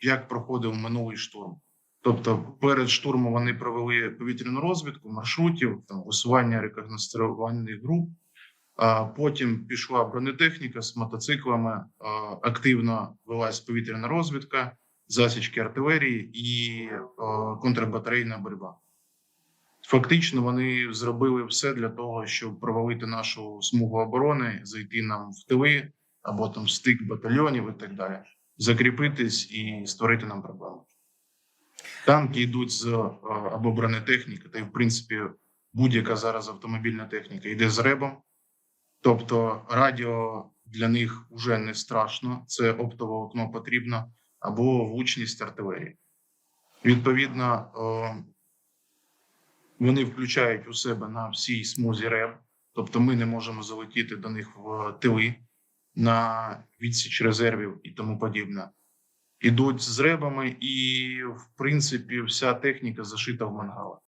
як проходив минулий штурм. Тобто, перед штурмом вони провели повітряну розвідку маршрутів, там висування рекогнострувальних груп. А потім пішла бронетехніка з мотоциклами. Активно велась повітряна розвідка, засічки артилерії і контрбатарейна боротьба. Фактично, вони зробили все для того, щоб провалити нашу смугу оборони, зайти нам в тили або там стик батальйонів і так далі, закріпитись і створити нам проблему. Танки йдуть з е, або бронетехніки, та й в принципі будь-яка зараз автомобільна техніка йде з ребом. Тобто радіо для них вже не страшно, це оптове окно потрібно, або влучність артилерії. Відповідно, е, вони включають у себе на всій смузі РЕБ, тобто ми не можемо залетіти до них в тили на відсіч резервів і тому подібне. Ідуть з ребами, і в принципі вся техніка зашита в мангалах.